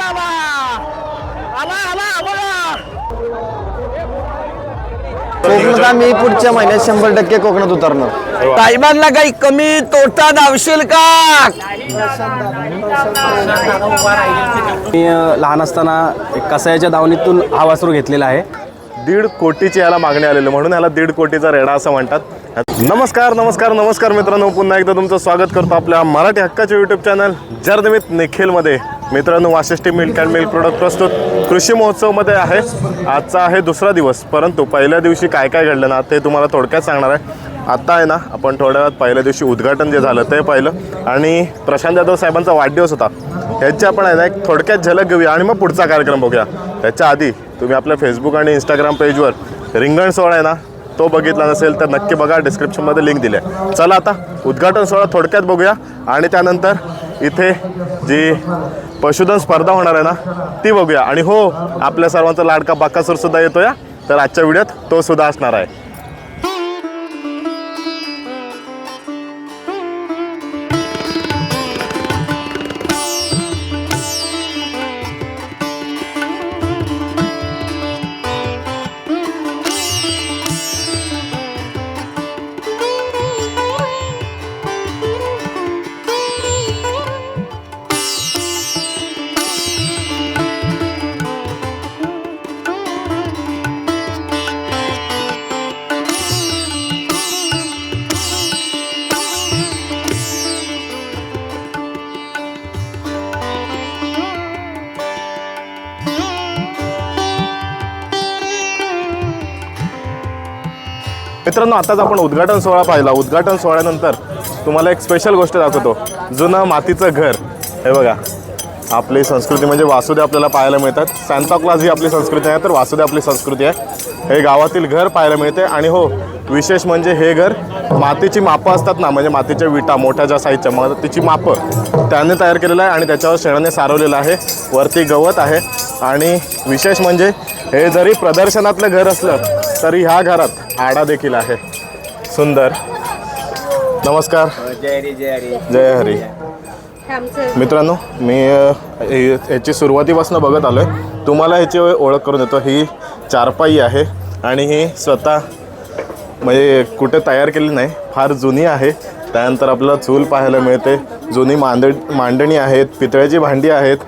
बाबा. आला आला बोला. कोकणात आम्ही पुढच्या महिन्यात शंभर टक्के कोकणात उतरणार. साहेबांना काही कमी तोटा धावशील का? मी अ, लहान असताना एक कसायाच्या दावणीतून हा वासरू घेतलेला आहे. दीड कोटीची याला मागणी आलेली म्हणून याला दीड कोटीचा रेडा असं म्हणतात. नमस्कार नमस्कार नमस्कार मित्रांनो. पुन्हा एकदा तुमचं स्वागत करतो आपल्या मराठी हक्काच्या युट्यूब चॅनल जर्दमित निखिलमध्ये. मित्रांनो Vashishthi milk and milk product प्रस्तुत कृषी महोत्सवमध्ये आहे. आजचा आहे दुसरा दिवस परंतु पहिल्या दिवशी काय काय घडलं ना ते तुम्हाला थोडक्यात सांगणार आहे. आत्ता आहे ना आपण थोड्या वेळात पहिल्या दिवशी उद्घाटन जे झालं ते पाहिलं. आणि प्रशांत जाधव साहेबांचा वाढदिवस होता. ह्याची आपण आहे ना एक थोडक्यात झलक घेऊया आणि मग पुढचा कार्यक्रम बघूया. त्याच्या आधी तुम्ही आपल्या फेसबुक आणि इंस्टाग्राम पेजवर रिंगण सोहळा आहे ना तो बघितला नसेल तर नक्की बघा. डिस्क्रिप्शनमध्ये लिंक दिली आहे. चला आता उद्घाटन सोहळा थोडक्यात बघूया. आणि त्यानंतर इथे जी पशुधन स्पर्धा होणार आहे ना? ती बघूया. आणि हो आपल्या सर्वांचा लाडका बाकासूर सुद्धा येतो या तर आजच्या व्हिडिओत तो सुद्धा असणार आहे. मित्रांनो आताच आपण उद्घाटन सोहळा पाहिला. उद्घाटन सोहळ्यानंतर तुम्हाला एक स्पेशल गोष्ट दाखवतो. जुनं मातीचं घर. हे बघा. आपली संस्कृती म्हणजे वासुदेव आपल्याला पाहायला मिळतात. सांताक्लॉज ही आपली संस्कृती आहे तर वासुदेव आपली संस्कृती आहे. हे गावातील घर पाहायला मिळते. आणि हो विशेष म्हणजे हे घर मातीची मापं असतात ना म्हणजे मातीच्या विटा मोठ्या ज्या साईजच्या मग तिची मापं त्याने तयार केलेलं आहे आणि त्याच्यावर शेणाने सारवलेलं आहे. वरती गवत आहे. आणि विशेष म्हणजे हे जरी प्रदर्शनातलं घर असलं तरी ह्या घरात आडा देखील आहे. सुंदर. नमस्कार. जय हरी. मित्रांनो मी अ, हे- ह्याची सुरुवातीपासून बघत आलो आहे तुम्हाला ह्याची ओळख करून देतो. ही चारपाई आहे आणि ही स्वतः म्हणजे कुठे तयार केली नाही फार जुनी आहे. त्यानंतर आपल्याला चूल पाहायला मिळते. जुनी मांड मांडणी आहेत पितळ्याची भांडी आहेत.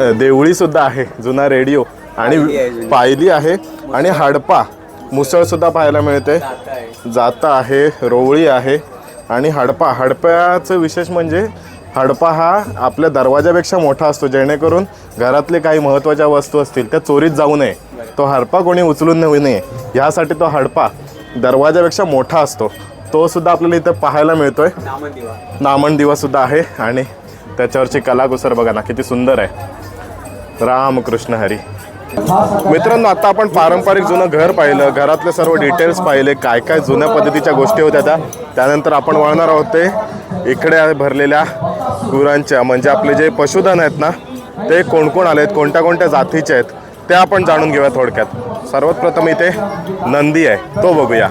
देवळीसुद्धा आहे जुना रेडिओ. आणि पायली आहे. आणि हडपा. मुसळसुद्धा पाहायला मिळते. जाता आहे. रोवळी आहे आणि हडपा. हडप्याचं विशेष म्हणजे हडपा हा आपल्या दरवाजापेक्षा मोठा असतो जेणेकरून घरातले काही महत्त्वाच्या वस्तू असतील त्या चोरीत जाऊ नये. तो हडपा कोणी उचलून नेऊ नये. ह्यासाठी तो हडपा दरवाजापेक्षा मोठा असतो. तो सुद्धा आपल्याला इथं पाहायला मिळतोय. नामन दिवा सुद्धा आहे आणि त्याच्यावरची कलाकुसर बघा ना किती सुंदर आहे. रामकृष्ण हरी. मित्रांनो आता आपण पारंपरिक जुनं घर पाहिलं. घरातले सर्व डिटेल्स पाहिले. काय काय जुन्या पद्धतीच्या गोष्टी होत्या त्या? त्यानंतर आपण वळणार आहोत ते इकडे भरलेल्या गुरांच्या. म्हणजे आपले जे पशुधन आहेत ना ते कोण कोण आलेत? कोणत्या कोणत्या जातीचे आहेत? ते आपण जाणून घेऊया थोडक्यात. सर्वात प्रथम इथे नंदी आहे. तो बघूया.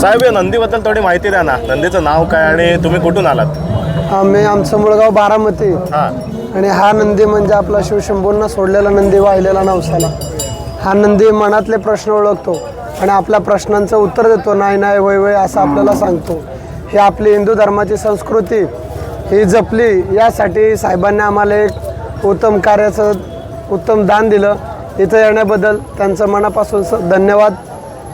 साहेब या नंदीबद्दल थोडी माहिती द्या ना. नंदीचं नाव काय आणि तुम्ही कुठून आलात? आम्ही आमचं मुळगाव बारामती. हां. आणि हा नंदी म्हणजे आपला शिवशंभूंना सोडलेला नंदी वाहिलेला नवसाला. हा नंदी मनातले प्रश्न ओळखतो आणि आपल्या प्रश्नांचं उत्तर देतो. नाही नाही वय वय असं आपल्याला सांगतो. ही आपली हिंदू धर्माची संस्कृती ही जपली यासाठी साहेबांनी आम्हाला एक उत्तम कार्याचं उत्तम दान दिलं. इथं येण्याबद्दल त्यांचं मनापासून स- धन्यवाद.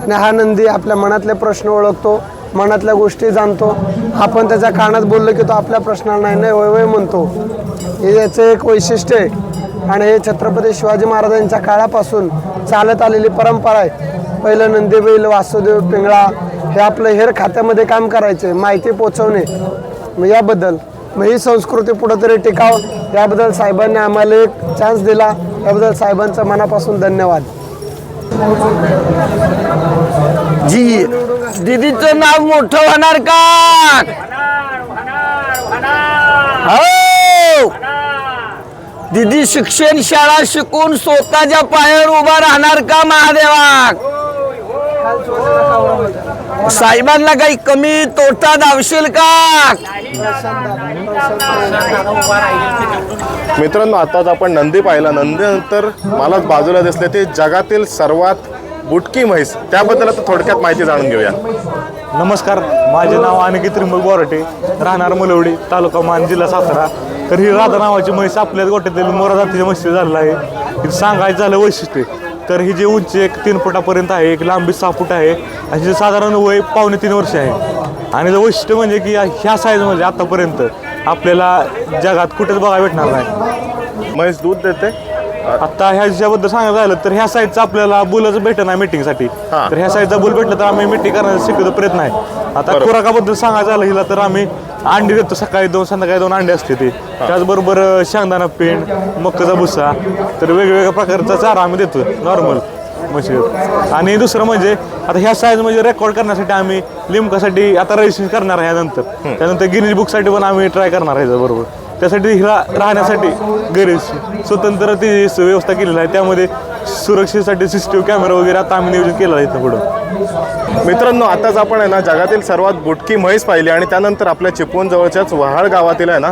आणि हा नंदी आपल्या मनातले प्रश्न ओळखतो मनातल्या गोष्टी जाणतो. आपण त्याच्या कानात बोललो की तो आपल्या प्रश्नाला नाही नाही वय वय म्हणतो. हे याचं एक वैशिष्ट्य आहे. आणि हे छत्रपती शिवाजी महाराजांच्या काळापासून चालत आलेली परंपरा आहे. पहिलं नंदीबैल वासुदेव पिंगळा हे आपलं हेर खात्यामध्ये काम करायचे माहिती पोचवणे. मग याबद्दल मग ही संस्कृती कुठंतरी टिकाव याबद्दल साहेबांनी आम्हाला एक चान्स दिला. याबद्दल साहेबांचं मनापासून धन्यवाद. जी दीदीचं नाव मोठं होणार का? हो! दीदी शिक्षण शाळा शिकून स्वतःच्या पायावर उभा राहणार का महादेवा साहेबांना काही कमी तोटा धावशील का? मित्रांनो आताच आपण नंदी पाहिला. नंदीनंतर मलाच बाजूला दिसले ते जगातील सर्वात बुटकी म्हैस. त्याबद्दल आता थोडक्यात माहिती जाणून घेऊया. नमस्कार. माझे नाव अनिकेत त्रिंबक बोराटे. राहणार मुलवडी तालुका मान जिल्हा सातारा. तर ही राधा नावाची म्हैस आपल्याच गोट्यातील मोरा जातीच्या म्हशी झालेला आहे. हिचं सांगायचं झालं वैशिष्ट्य. तर ही जी उंची एक तीन फुटापर्यंत आहे एक लांबी सहा फूट आहे आणि हिचं साधारण वय पावणे तीन वर्ष आहे. आणि वैशिष्ट्य म्हणजे की ह्या साईजमध्ये आतापर्यंत आपल्याला जगात कुठेच बघायला भेटणार नाही. म्हैस दूध देते? आता ह्याच्याबद्दल सांगायचं झालं तर ह्या साईजचा आपल्याला बुलच भेटत नाही मीटिंगसाठी हा. तर ह्या साईजचा बुल भेटलं तर आम्ही मीटिंग करण्याचा शक्यतो प्रयत्न आहे. आता. खुराकाबद्दल सांगायचं झालं हिला तर आम्ही अंडी देतो सकाळी दोन संध्याकाळी दोन अंडे असते ते. त्याचबरोबर शेंगदाणा पेंड मक्काचा भुसा तर वेगवेगळ्या प्रकारचा चारा आम्ही देतो नॉर्मल म्हशीवर आणि दुसरं म्हणजे आता ह्या साईज म्हणजे रेकॉर्ड करण्यासाठी आम्ही लिमकासाठी आता रजिस्ट्रेशन करणार आहे यानंतर. त्यानंतर गिनीज बुकसाठी पण आम्ही ट्राय करणार आहे बरोबर. त्यासाठी हिला राहण्यासाठी घरी स्वतंत्र ती व्यवस्था केलेली आहे. त्यामध्ये सुरक्षेसाठी सीसीटीव्ही कॅमेरा वगैरे आता आम्ही नियोजन केलं आहे इथं पुढं. मित्रांनो आताच आपण आहे ना जगातील सर्वात बुटकी म्हैस पाहिली आणि त्यानंतर आपल्या चिपळूण जवळच्याच वहाळ गावातील आहे ना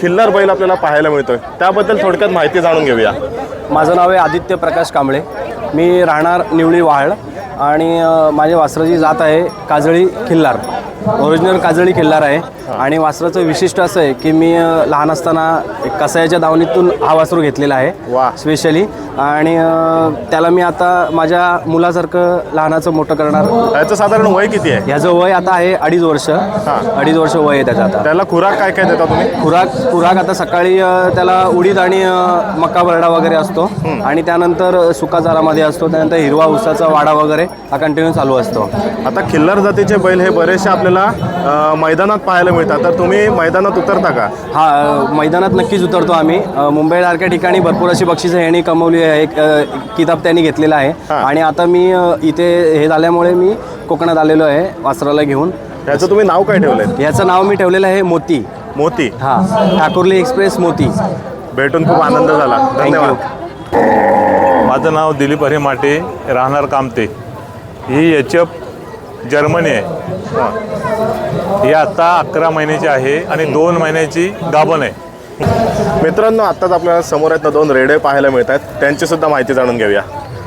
खिल्लार बैल आपल्याला पाहायला मिळतोय. त्याबद्दल थोडक्यात माहिती जाणून घेऊया. माझं नाव आहे आदित्य प्रकाश कांबळे. मी राहणार निवळी वाहळ आणि माझ्या वासराची जात आहे काजळी खिल्लार. ओरिजिनल काजळी खिल्लार आहे. आणि वासराचं विशिष्ट असं आहे की मी लहान असताना एक कसायाच्या दावणीतून हा वासरू घेतलेला आहे वा. स्पेशली. आणि त्याला मी आता माझ्या मुलासारखं लहानाचं मोठं करणार. याचं साधारण वय किती आहे? ह्याचं वय आता आहे अडीच वर्ष. अडीच वर्ष वय आहे त्याचं आता. त्याला खुराक काय काय देता तुम्ही? खुराक खुराक आता सकाळी त्याला उडीद आणि मका बरडा वगैरे असतो. आणि त्यानंतर सुका चारामध्ये असतो. त्यानंतर हिरवा उसाचा वाडा वगैरे हा कंटिन्यू चालू असतो. आता खिल्लार जातीचे बैल हे बरेचसे आपल्याला मैदानात पाहायला मिळतात तर तुम्ही मैदानात उतरता का? हा मैदानात नक्कीच उतरतो आम्ही. मुंबईसारख्या ठिकाणी भरपूर अशी बक्षिसं यांनी कमवली आहे. एक किताब त्यांनी घेतलेला आहे. हा. आणि आता मी इथे हे झाल्यामुळे मी कोकणात आलेलो आहे वासराला घेऊन. याचं तुम्ही नाव काय ठेवलंय? याचं नाव मी ठेवलेलं आहे मोती. मोती? हा ठाकुर्ली एक्सप्रेस मोती. भेटून खूप आनंद झाला. धन्यवाद. माझं नाव दिलीप हरे माटे राहणार कामते. ही एच एफ जर्मनी आहे. ही आता अकरा महिन्याची आहे आणि दोन महिन्याची गाभण आहे. मित्रांनो आताच आपल्याला समोर आहेत ना दोन रेडे पाहायला मिळत आहेत. त्यांची सुद्धा माहिती जाणून घेऊया.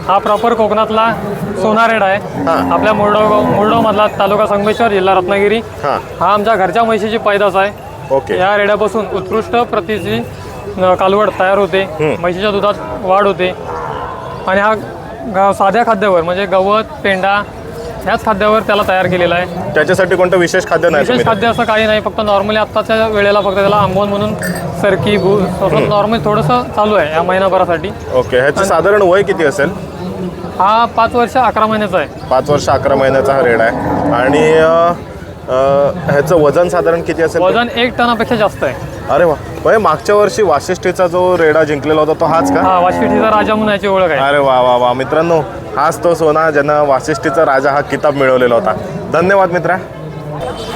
हा प्रॉपर कोकणातला सोनारेड आहे. हा. आपल्या मुरडो मुरडोमधला तालुका संगमेश्वर जिल्हा रत्नागिरी. हां. हा आमच्या घरच्या म्हशीची पैदास आहे. ओके. या रेड्यापासून उत्कृष्ट प्रतीची अ, कालवड तयार होते. म्हशीच्या दुधात वाढ होते. आणि हा ग- साध्या खाद्यावर म्हणजे गवत पेंडा ह्याच खाद्यावर त्याला तयार केलेला आहे. त्याच्यासाठी कोणतं विशेष खाद्य नाही विशेष तुम्ही? खाद्य असं काही नाही फक्त नॉर्मली आत्ताच्या वेळेला फक्त त्याला आंबवण म्हणून सरकी भू नॉर्मल थोडंसं चालू आहे या महिनाभरासाठी. ओके ह्याचं साधारण वय किती असेल? हा पाच वर्ष अकरा महिन्याचा आहे. पाच वर्ष अकरा महिन्याचा हा रेड आहे. आणि अं, अं, ह्याचं वजन साधारण किती असेल? वजन एक टनापेक्षा जास्त आहे. अरे वा. मागच्या वर्षी वाशिष्ठीचा जो रेडा जिंकलेला होता तो हाच का? हा वाशिष्ठीचा राजा म्हणून याची ओळख आहे. अरे वा वा वा. मित्रांनो हाच तो सोना ज्यानं वाशिष्ठीचा राजा हा किताब मिळवलेला होता. धन्यवाद मित्रा.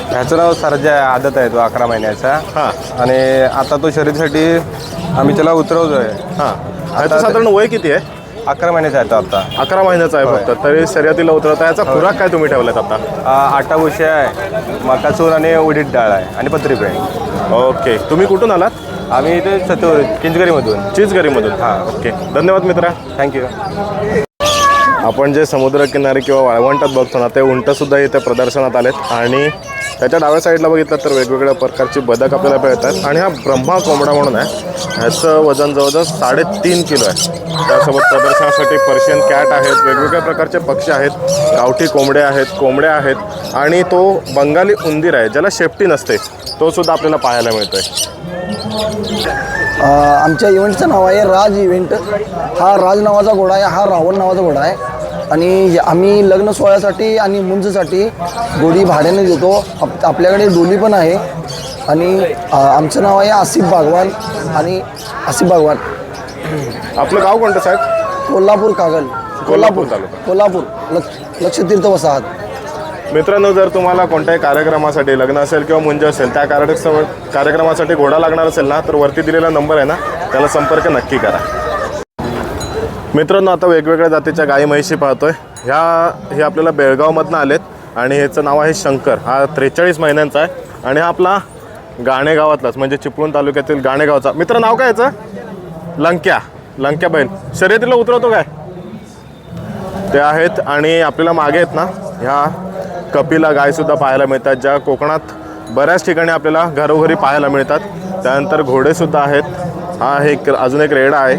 ह्याचं नाव सरजा आदत आहे तो अकरा महिन्याचा. हां. आणि आता तो शर्यतीसाठी आम्ही त्याला उतरवतो आहे हां साधारण वय किती आहे? अकरा महिन्याचा आहे तो आता. अकरा महिन्याचा आहे फक्त. तरी शर्यतीला उतरवता याचा खुराक काय तुम्ही ठेवलात आता? आ, आटा भुशी आहे मकाचूर आणि उडीद डाळ आहे आणि पत्री पेंड ओके. तुम्ही कुठून आलात? आम्ही इथे सत्तर किंचगरीमधून चीजगरीमधून हां. ओके. धन्यवाद मित्रा. थँक्यू आपण जे समुद्रकिनारी किंवा वाळवंटात बघतो ना ते उंटसुद्धा इथे प्रदर्शनात आलेत. आणि त्याच्या डाव्या साईडला बघितलं तर वेगवेगळ्या प्रकारची बदक आपल्याला मिळतात. आणि हा ब्रह्मा कोंबडा म्हणून आहे. ह्याचं वजन जवळजवळ साडेतीन किलो आहे. त्यासोबत प्रदर्शनासाठी पर्शियन कॅट आहेत वेगवेगळ्या प्रकारचे पक्षी आहेत गावठी कोंबडे आहेत कोंबड्या आहेत. आणि तो बंगाली उंदीर आहे ज्याला शेपटी नसते. तो सुद्धा आपल्याला पाहायला मिळतोय. आहे आमच्या इव्हेंटचं नाव आहे राज इव्हेंट हा राज नावाचा घोडा आहे हा रावण नावाचा घोडा आहे. आणि आम्ही लग्न सोहळ्यासाठी आणि मुंजसाठी घोडी भाड्याने देतो. आप आपल्याकडे डोली पण आहे. आणि आमचं नाव आहे आसिफ बागवान आणि आसिफ बागवान. आपलं गाव कोणतं साहेब? कोल्हापूर कागल. कोल्हापूर. कोल्हापूर. लक्ष लक्षतीर्थ वसाहत. मित्रांनो जर तुम्हाला कोणत्याही कार्यक्रमासाठी लग्न असेल किंवा मुंज असेल त्या कार्यक्रम कार्यक्रमासाठी घोडा लागणार असेल ना तर वरती दिलेला नंबर आहे ना त्याला संपर्क नक्की करा. मित्रांनो आता वेगवेगळ्या जातीच्या गाई म्हैशी पाहतोय. ह्या हे आपल्याला बेळगावमधनं आलेत आणि ह्याचं नाव आहे शंकर. हा त्रेचाळीस महिन्यांचा आहे. आणि हा आपला गाणेगावातलाच म्हणजे चिपळूण तालुक्यातील गाणेगावचा. मित्र नाव काय याचं? लंक्या. लंक्या बहीण. शर्यतीला उतरवतो काय? ते आहेत आणि आपल्याला मागे आहेत ना ह्या कपिला गायसुद्धा पाहायला मिळतात ज्या कोकणात बऱ्याच ठिकाणी आपल्याला घरोघरी पाहायला मिळतात. त्यानंतर घोडेसुद्धा आहेत. हा एक अजून एक रेडा आहे.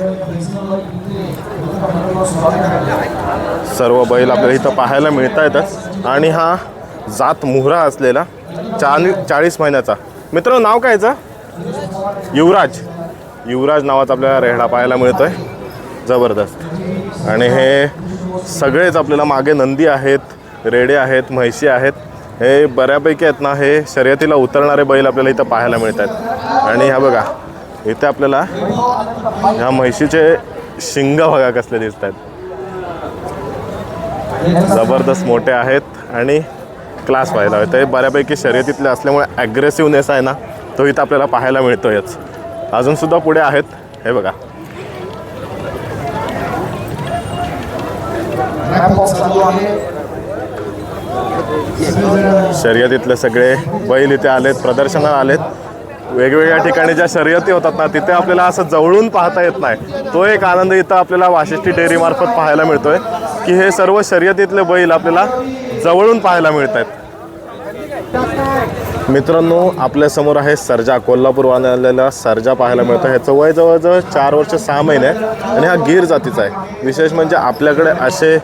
सर्व बैल आपल्याला इथं पाहायला मिळता येतात. आणि हा जात मुहरा असलेला चाळी चाळीस महिन्याचा. मित्र नाव काय याचं? युवराज. युवराज नावाचा आपल्याला रेहडा पाहायला मिळतोय. जबरदस्त. आणि हे सगळेच आपल्याला मागे नंदी आहेत. रेडे आहेत म्हैशी आहेत. हे बऱ्यापैकी आहेत ना हे शर्यतीला उतरणारे बैल आपल्याला इथं पाहायला मिळत आहेत आणि ह्या बघा इथे आपल्याला ह्या म्हैशीचे शिंग बघा कसले दिसत आहेत जबरदस्त मोठे आहेत आणि क्लास व्हायला हवे ते बऱ्यापैकी शर्यतीतले असल्यामुळे ॲग्रेसिव्हनेस आहे ना तो इथं आपल्याला पाहायला मिळतोयच. अजूनसुद्धा पुढे आहेत. हे बघा. शर्यतीतले सगळे बैल इथे आलेत प्रदर्शनाला आलेत. वेगवेगळ्या ठिकाणी ज्या शर्यती होतात ना तिथे आपल्याला असं जवळून पाहता येत नाही. तो एक आनंद इथं आपल्याला वाशिष्ठी डेअरीमार्फत पाहायला मिळतोय की हे सर्व शर्यतीतले बैल आपल्याला जवळून पाहायला मिळत आहेत मित्रांनो आपल्यासमोर आहे सर्जा. कोल्हापूरवरून आलेला सर्जा पाहायला मिळतो ह्याचं वय जवळजवळ चार वर्ष सहा महिने आहे आणि हा गीर जातीचा आहे. विशेष म्हणजे आपल्याकडे असे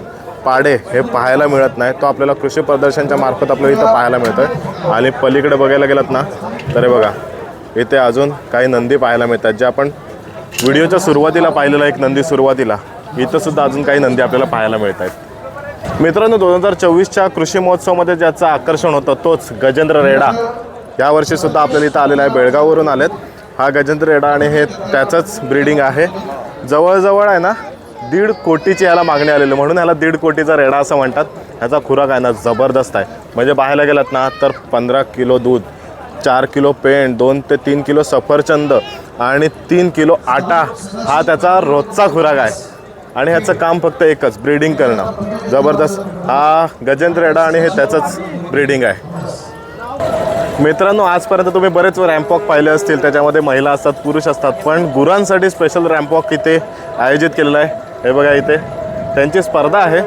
पाडे हे पाहायला मिळत नाही. तो आपल्याला कृषी प्रदर्शनच्या मार्फत आपल्याला इथं पाहायला मिळतोय. आणि पलीकडे बघायला गेलात ना तर हे बघा इथे अजून काही नंदी पाहायला मिळतात. जे आपण व्हिडिओच्या सुरुवातीला पाहिलेला एक नंदी सुरुवातीला इथं सुद्धा अजून काही नंदी आपल्याला पाहायला मिळत आहेत. मित्रांनो दोन हजार चोवीसच्या कृषी महोत्सवामध्ये ज्याचं आकर्षण होतं तोच गजेंद्र रेडा. यावर्षीसुद्धा आपल्याला इथं आलेला आहे बेळगाववरून आलेत. हा गजेंद्र रेडा आणि हे त्याचंच ब्रीडिंग आहे. जवळजवळ आहे ना दीड कोटीची याला मागणी आलेली. म्हणून ह्याला दीड कोटीचा रेडा असं म्हणतात. ह्याचा खुराक आहे ना जबरदस्त आहे. म्हणजे पाहायला गेलात ना तर पंधरा किलो दूध चार किलो पेंट दोन ते तीन किलो सफरचंद आणि तीन किलो आटा हा त्याचा रोजचा खुराक आहे. आणि ह्याचं काम फक्त एकच ब्रीडिंग करणं. जबरदस्त. हा गजेंद्र रेडा आणि हे त्याचंच ब्रीडिंग आहे. मित्रांनो आजपर्यंत तुम्ही बरेच रॅम्पॉक पाहिले असतील. त्याच्यामध्ये महिला असतात पुरुष असतात. पण गुरांसाठी स्पेशल रॅम्पॉक इथे आयोजित केलेला आहे. हे बघा इथे. त्यांची स्पर्धा आहे.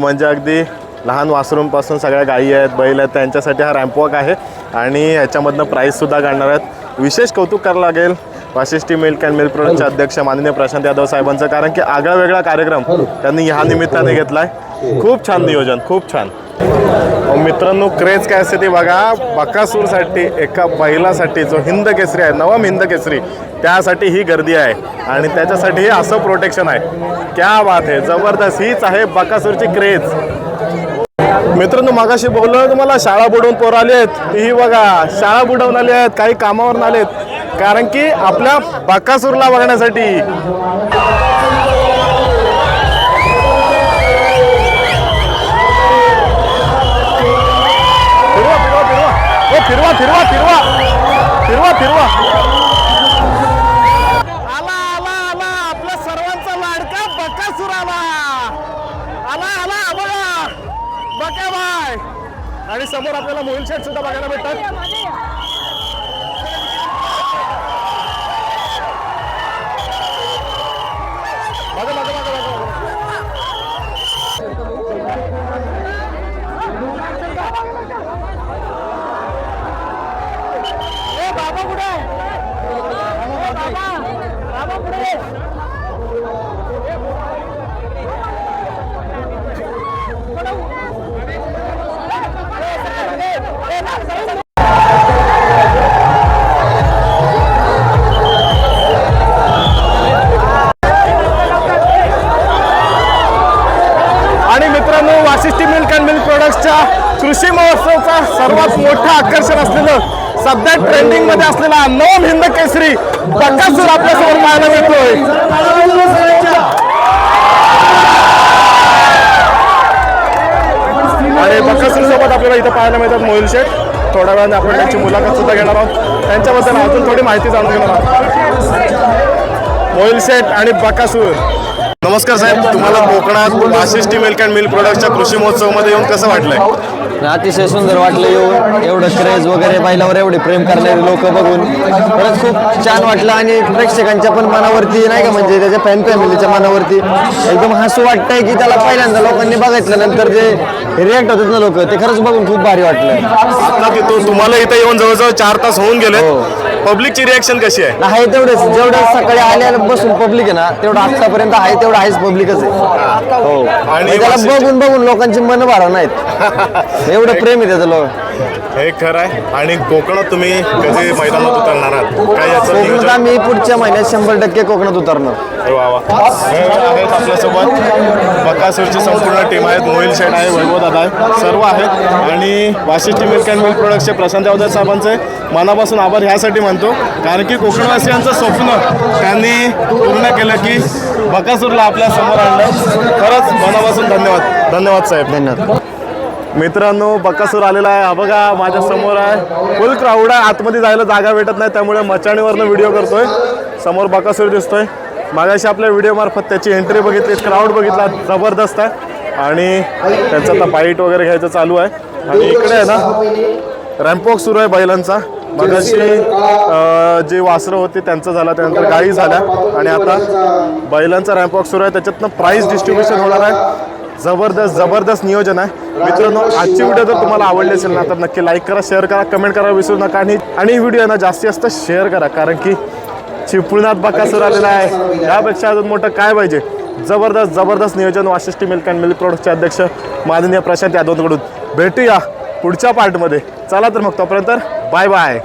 म्हणजे अगदी लहान वासरूंपासून सगळ्या गायी आहेत बैल आहेत त्यांच्यासाठी हा रॅम्पवॉक आहे. आणि ह्याच्यामधनं प्राईजसुद्धा काढणार आहेत. विशेष कौतुक करावं लागेल वाशिष्ठी मिल्क अँड मिल्क प्रोडक्टचे अध्यक्ष माननीय प्रशांत यादव साहेबांचं कारण की आगळा वेगळा कार्यक्रम त्यांनी ह्या निमित्ताने घेतला आहे खूप छान नियोजन खूप छान. मित्रांनो क्रेज काय असते ते बघा. बकासूरसाठी एका बैलासाठी जो हिंद केसरी आहे नवम हिंद केसरी त्यासाठी ही गर्दी आहे. आणि त्याच्यासाठी असं प्रोटेक्शन आहे. क्या बात आहे जबरदस्त. हीच आहे बकासूरची क्रेज मित्रांनो मागाशी बोललो तुम्हाला शाळा बुडवून पोरं आली आहेत. ही बघा शाळा बुडवून आली आहेत काही कामावरून आहेत. कारण की आपल्या बकासूरला बघण्यासाठी. फिरवा फिरवा. फिरवा फिरवा. आला आला आला. आपला सर्वांचा लाडका बकासूर आला आला आला बघा बका बाय आणि समोर आपल्याला मोहिल शेट सुद्धा बघायला भेटतात. सध्या ट्रेंडिंगमध्ये असलेला नॉन हिंद केसरी बकासूर आपल्यासमोर पाहायला मिळतोय. आणि बकासूर सोबत आपल्याला इथं पाहायला मिळतात मोहिल शेठ. थोड्या वेळाने आपण त्यांची मुलाखत सुद्धा घेणार आहोत. त्यांच्याबद्दल अजून थोडी माहिती जाणून घेणार आहोत. मोहिल शेठ आणि बकासूर. नमस्कार साहेब तुम्हाला कोकणात वाशिष्ठी मिल्क अँड मिल्क प्रोडक्टच्या कृषी महोत्सवामध्ये येऊन कसं वाटलंय? अतिशय सुंदर वाटलं येऊन एवढं क्रेज वगैरे बैलावर एवढे प्रेम करणारे लोक बघून. खरंच खूप छान वाटलं आणि प्रेक्षकांच्या पण मनावरती नाही का म्हणजे त्याच्या फॅन फॅमिलीच्या मनावरती एकदम हसू वाटतंय की त्याला पहिल्यांदा लोकांनी बघितल्यानंतर जे रिॲक्ट होतात ना लोक ते खरंच बघून खूप भारी वाटलं. आता तिथून तुम्हाला इथे येऊन जवळजवळ चार तास होऊन गेले हो. पब्लिकची रिॲक्शन कशी आहे? आहे तेवढंच. जेवढं सकाळी आल्या बसून पब्लिक आहे ना तेवढं आतापर्यंत आहे तेवढं आहेच पब्लिकच आहे. हो. आणि आणि त्याला बघून बघून लोकांची मन भारा नाहीत एवढं प्रेम आहे त्याचं लोक. हे खरं आहे. आणि कोकणात तुम्ही कधी मैदानात उतरणार आहात? काय याचं कोकणात नियोजन आम्ही पुढच्या महिन्यात शंभर टक्के कोकणात उतरणार. अरे वा वा. आहेत आपल्यासोबत. बकासूरची संपूर्ण टीम आहेत. मोहिल शेठ आहे वैभव दादा आहे सर्व आहेत. आणि वाशिष्ठी मिल्क अँड मिल्क प्रोडक्टचे प्रशांत जावदार साहेबांचे मनापासून आभार ह्यासाठी मानतो कारण की कोकणवासियांचं स्वप्न त्यांनी पूर्ण केलं की बकासूरला आपल्यासमोर आणलं. खरंच मनापासून धन्यवाद. धन्यवाद साहेब. धन्यवाद. मित्रांनो बकासूर आलेला आहे. हा बघा माझ्यासमोर आहे. फुल क्राऊड आहे. आतमध्ये जायला जागा भेटत नाही त्यामुळे मचाणीवरनं व्हिडिओ करतोय. समोर बकासूर दिसतोय. मागाशी आपल्या व्हिडिओमार्फत त्याची एंट्री बघितली क्राऊड बघितला जबरदस्त आहे. आणि त्यांचं आता बाईट वगैरे घ्यायचं चालू आहे. आणि इकडे आहे ना रॅम्पॉक सुरू आहे बैलांचा. मगाशी जे वासरं होती त्यांचं झालं त्यानंतर गाई झाल्या. आणि आता बैलांचा रॅम्पॉक सुरू आहे. त्याच्यातनं प्राईज डिस्ट्रीब्युशन होणार आहे. जबरदस्त जबरदस्त नियोजन आहे. मित्रांनो आजची व्हिडिओ जर तुम्हाला आवडली असेल ना तर नक्की लाईक करा शेअर करा कमेंट करा विसरू नका. आणि आणि व्हिडिओ ना जास्तीत जास्त शेअर करा कारण की चिपळूणात बकासूर आलेला आहे. यापेक्षा अजून मोठं काय पाहिजे? जबरदस्त जबरदस्त नियोजन वाशिष्ठी मिल्क अँड मिल्क प्रोडक्टचे अध्यक्ष माननीय प्रशांत यादवकडून. भेटूया पुढच्या पार्टमध्ये चला तर मग तोपर्यंत बाय बाय